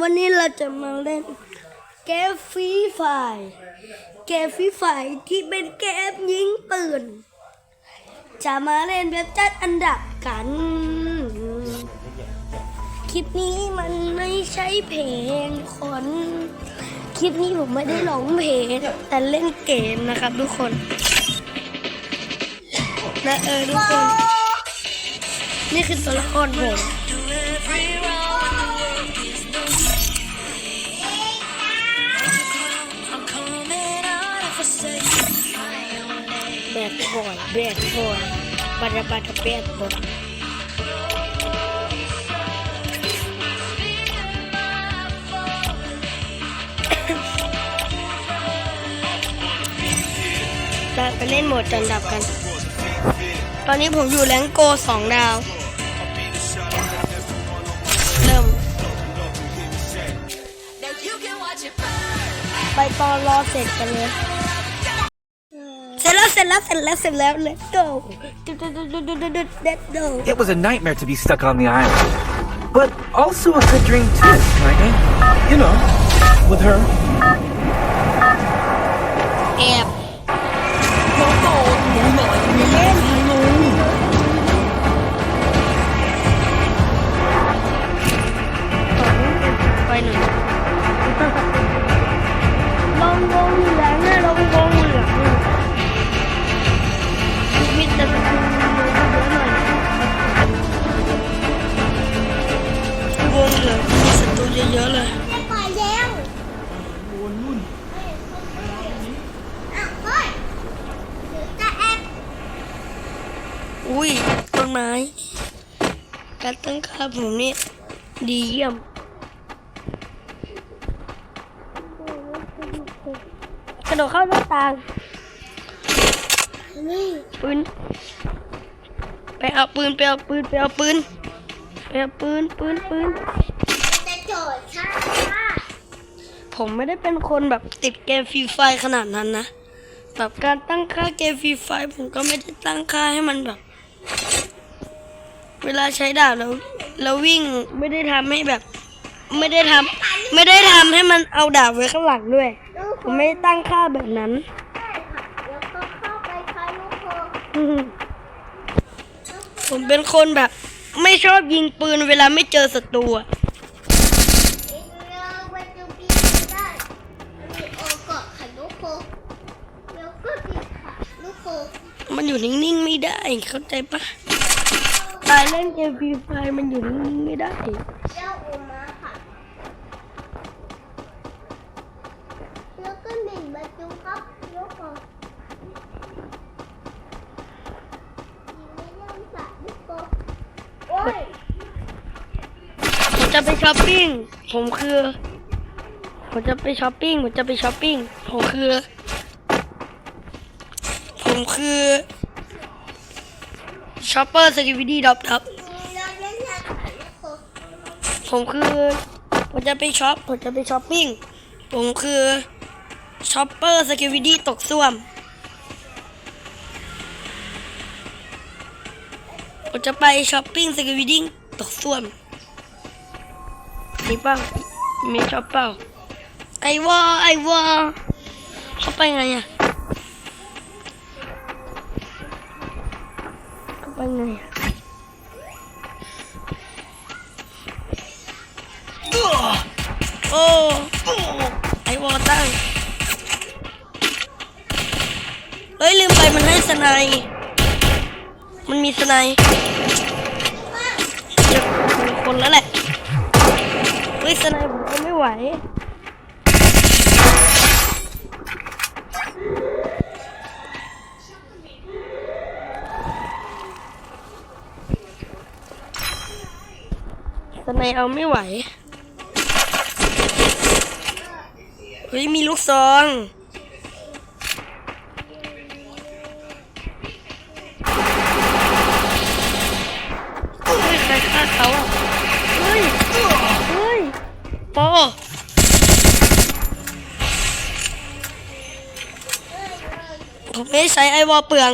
วันนี้เราจะมาเล่นเกมฟรีไฟร์เกมฟรีไฟร์ที่เป็นเกมยิงปืน จะมาเล่นแบบจัดอันดับกัน คลิปนี้มันไม่ใช่เพลงคน คลิปนี้ผมไม่ได้ร้องเพลงแต่เล่นเกมนะครับทุกคนและเออทุกคน นี่คือตัวละครผม แบดบอยแบดบอยบาราบาราแบดบอยไปเล่นโหมดจันดับกัน ตอนนี้ผมอยู่แรงโกสองดาว เริ่ม ไปตอนรอเสร็จกันเลย แล้วเสร็จแล้วเสร็จแล้วเสร็จแล้ว let's go let's go It was a nightmare to be stuck on the island. But also a good dream too, right? You know, with her. แอบเล่นไปหนึ่ง การตั้งค่าผมนี่ดีเยี่ยมกระโดดเข้าหน้าต่างนี่ปืนไปเอาปืนไปเอาปืนไปเอาปืนไปเอาปืนปืนปืนจะโจทย์ค่ะผมไม่ได้เป็นคนแบบติดเกมฟรีไฟขนาดนั้นนะแบบการตั้งค่าเกมฟรีไฟผมก็ไม่ได้ตั้งค่าให้มันแบบ เวลาใช้ดาบแล้ว แล้ววิ่งไม่ได้ทำให้แบบ ไม่ได้ทำไม่ได้ทำให้มันเอาดาบไว้ข้างหลังด้วยลูกผมไม่ได้ตั้งค่าแบบนั้นได้ค่ะแล้วก็เข้าไปคอยลูกโคผมเป็นคนแบบ ไม่ชอบยิงปืนเวลาไม่เจอศัตรูอะอีกเรื่องว่าจะปีได้มีโอกาสค่ะลูกโคแล้วก็ปีค่ะลูกโคมันอยู่นิ่งๆไม่ได้เข้าใจปะ ตายเล่นเกมฟรีไฟมันอยู่นิ่งๆไม่ได้เจ้าอุมาค่ะ แล้วก็หนึ่งประตูครับลูกโคยิงไม่เริ่มสัตว์ลูกโคโอ้ยผมจะไปช้อปปิ้ง ผมคือ ผมจะไปช้อปปิ้ง ผมจะไปช้อปปิ้ง ผมคือ ผมคือ ชอปเปอร์สกิวิดี้ดับดับผมคือ ผมจะไปช็อป ผมจะไปช้อปปิ้ง ผมคือชอปเปอร์สกิวิดี้ตกส้วม ผมจะไปช้อปปิ้งสกิวิดี้ตกส้วม มีเปล่ามีช็อปเปล่าไอวอไอวอเข้าไปไงอะ เข้าไงอะโอ้ไอวอตั้งเฮ้ยลืมไปมันให้สไนมันมีสไนจอคนแล้วแหละเฮ้ยสไนผมก็ไม่ไหว ไนเอาไม่ไหว เฮ้ย มีลูกซองเฮ้ยใครฆ่าเขาอะ เฮ้ย เฮ้ยปอผมไม่ใช้ไอวอเปลือง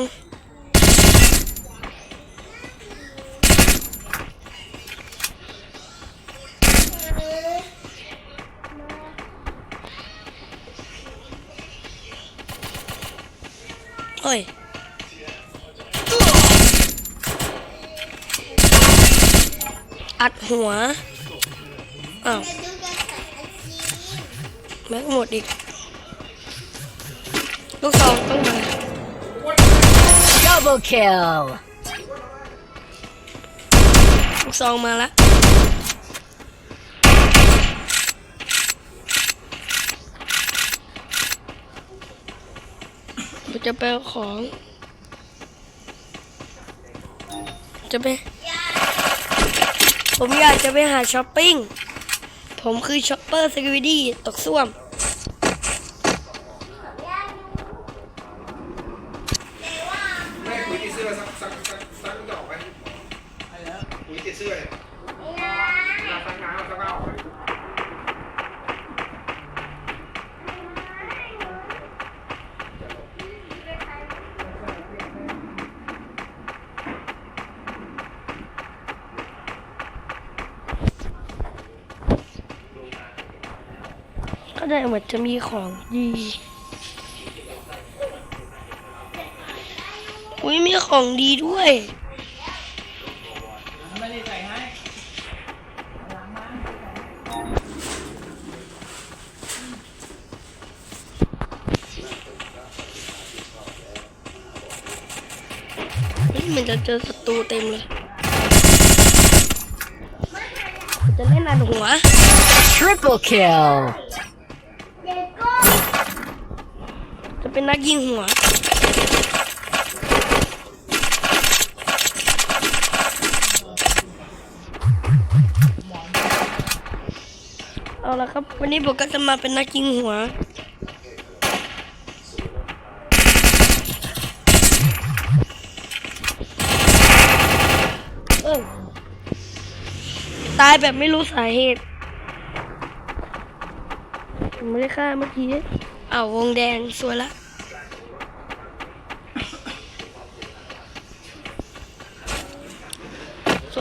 เฮ้ยอัดหัว อ้าวจะดูกันแต่อันนี้แม็กหมดอีก ลูกซองต้องมา Double kill. ลูกซองมาแล้วเรา จะไปเอาของ จะไปผมอยากจะไปหาช้อปปิ้ง ผมคือช็อปเปอร์สกิวิดี้ตกส้วมคุยติดเสื้อสักสักสักสักดอกไหมอะไรนะคุยติดเสื้อเนี่ยสักน้ำสักเอาไหม ก็ ได้เหมือนจะมีของดี อุ้ยมีของดีด้วยมันจะเจอศัตรูเต็มเลย จะเล่นอันหัว Triple kill. เด็กก็ จะ เป็นนักยิงหัว เอาละครับ วันนี้ผมก็จะมาเป็นนักยิงหัวตายแบบไม่รู้สาเหตุผมไม่ได้ฆ่าเมื่อกี้อ้าววงแดงสวยละ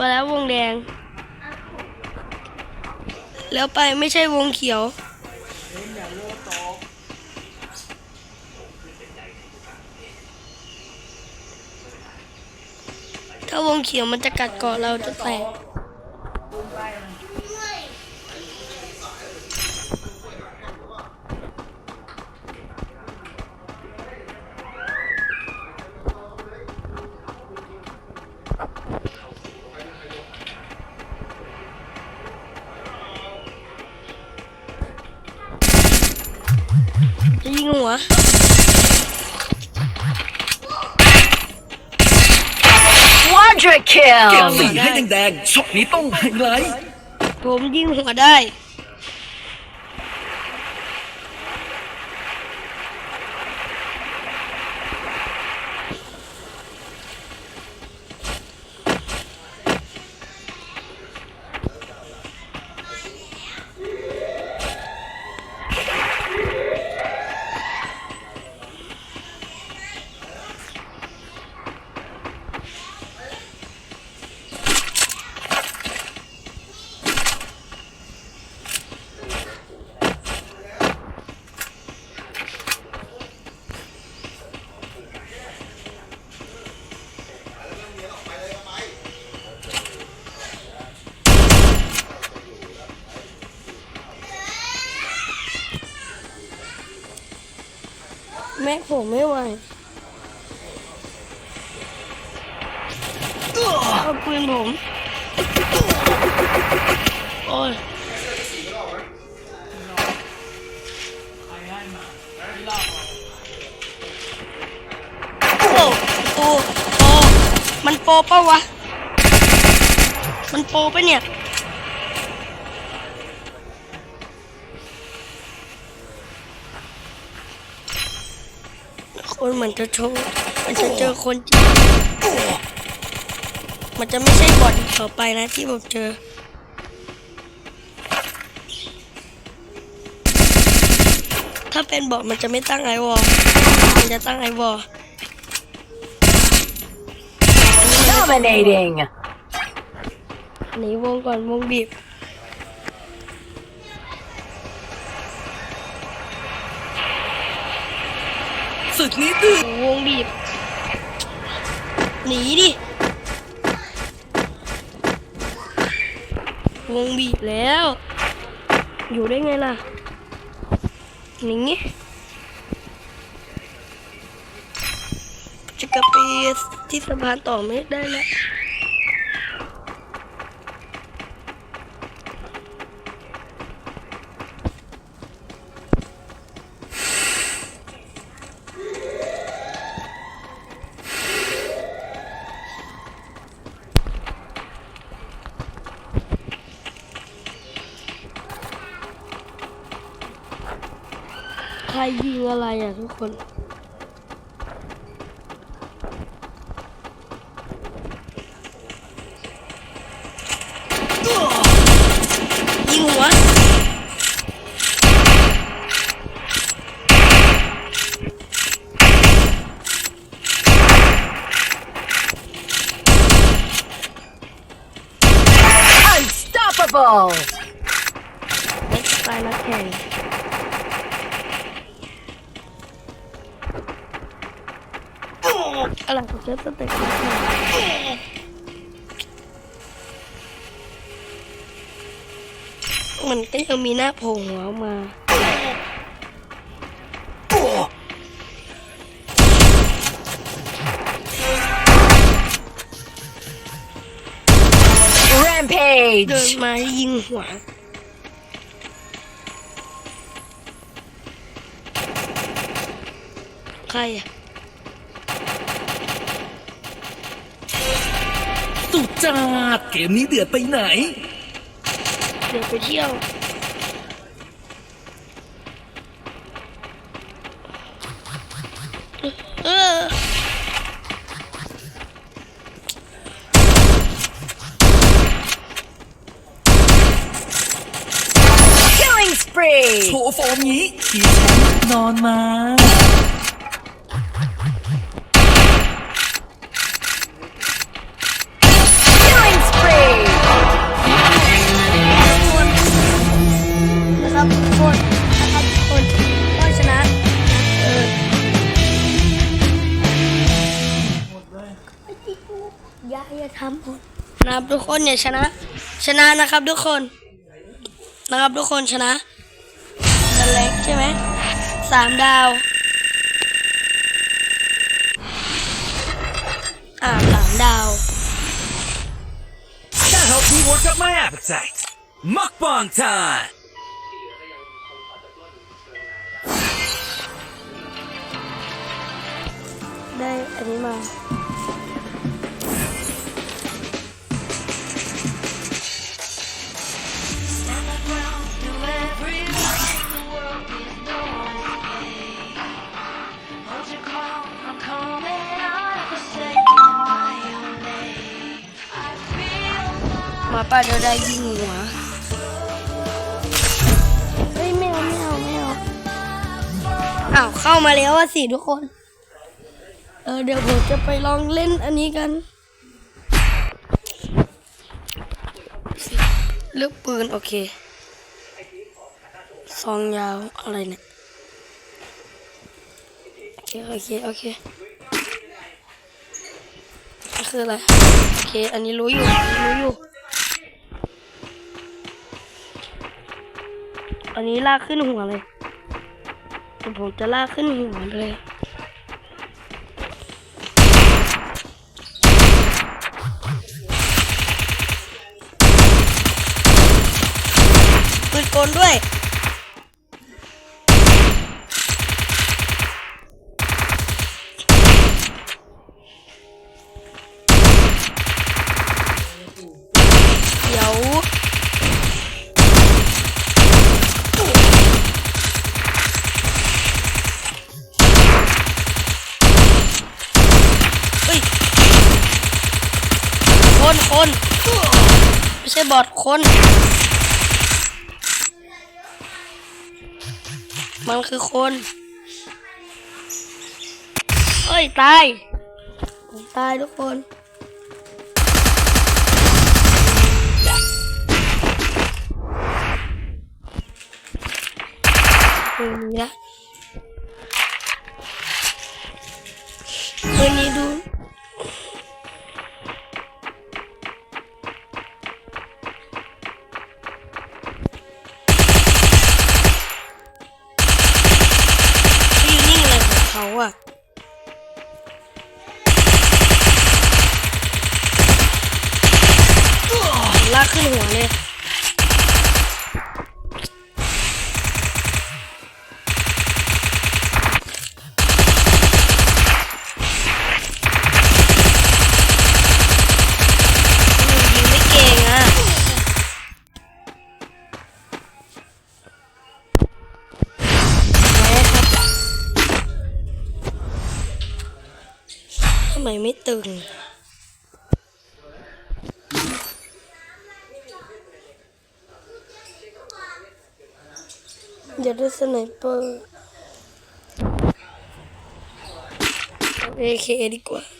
วยแล้ววงแดง แล้วไปไม่ใช่วงเขียว ถ้าวงเขียวมันจะกัดเกาะเราจะแตก งหัว Quadra เก็บ kill. สีให้แดงๆช็อตนี้ต้องไฮไลท์ ผมยิงหัวได้ แม็กผมไม่ไหวเอาปืนผมโอ้ยโอ้โอ้โอ้มันโปเปะวะ มันโปรปะเนี่ย คนเหมือนจะโชว์มันจะเจอคนจริงมันจะไม่ใช่บอทอีกต่อไปนะที่ผมเจอถ้าเป็นบอทมันจะไม่ตั้งไอวอลมันจะตั้งไอวอล Dominating. หนีวงก่อนวงบีบ กนี้ตึกวงบีบหนีดิ วงบีบแล้ว อยู่ได้ไงล่ะหนีจะกลับไปที่สะพานต่อไม่ได้แล้ว รยิงอะไรอะทุกคน ยิงหัว Unstoppable! เอ็กซ์ไตล์นักแข่ง อะไรของเจ้าสเต็กนักแข่งมันก็ยังมีหน้าโผล่หัวมา Rampage! เดินมายิงหัวใครอะุจัดเกมนี้เดือดไปไหน เดี๋ยวไปเที่ยว ครับทุกคนเนี่ยชนะ ชนะนะครับทุกคน นะครับทุกคนชนะนันเล็กใช่ไหมสามดาวอ่าสามดาว That helped me work up my appetite. Mukbang time! ได้อันนี้มา มาป่าเดี๋ยวได้ยิงหัวเฮ้ยไม่เอาไม่เอาไม่เอาอ้าวเข้ามาแล้วอะสิทุกคน เออเดี๋ยวผมจะไปลองเล่นอันนี้กันเลือกปืนโอเคซองยาวอะไรเนี่ยโอเคโอเคโอเคนี่คืออะไรโอเค อันนี้รู้อยู่อันนี้รู้อยู่ อันนี้ลากขึ้นหัวเลยผมจะลากขึ้นหัวเลยปืนกลด้วย คนคนไม่ใช่บอทคนมันคือคนเอ้ย ตาย ผมตายทุกคนเป็นอย่างนี้ล เขาอะลากขึ้นหัวเลย ไมไม่ตึง เดี๋ยวได้สไนเปอร์เอเคดีกว่า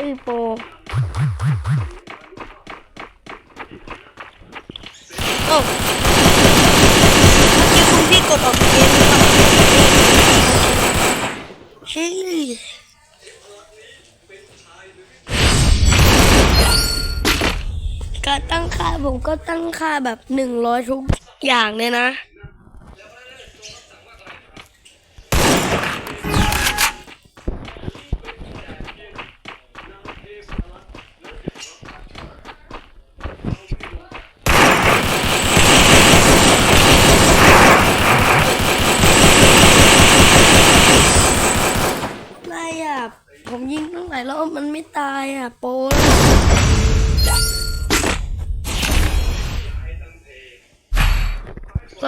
ฮ้ยโปเอ้าเมื่อกี้คุณพี่กดออกเกมหรือเปล่าเฮ้ยการตั้งค่าผมก็ตั้งค่าแบบหนึ่งร้อยทุกอย่างเลยนะ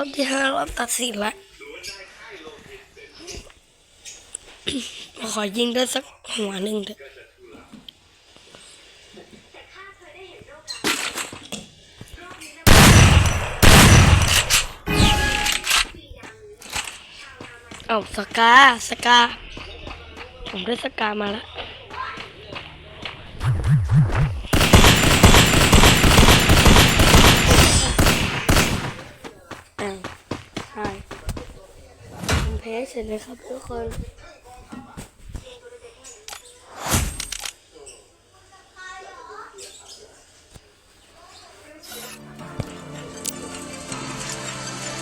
อบที่ห้ารอบตัดสินละขอยิงได้สักหัวหนึ่งเถอะเอาสกา สกา ผมได้สกามาแล้ว อ้าวใช่ผมแพ้ เสร็จเลยครับทุกคน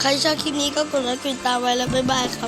ใครชอบคลิปนี้ก็กดไลค์กดติดตามไว้แล้วบ๊ายบายครับ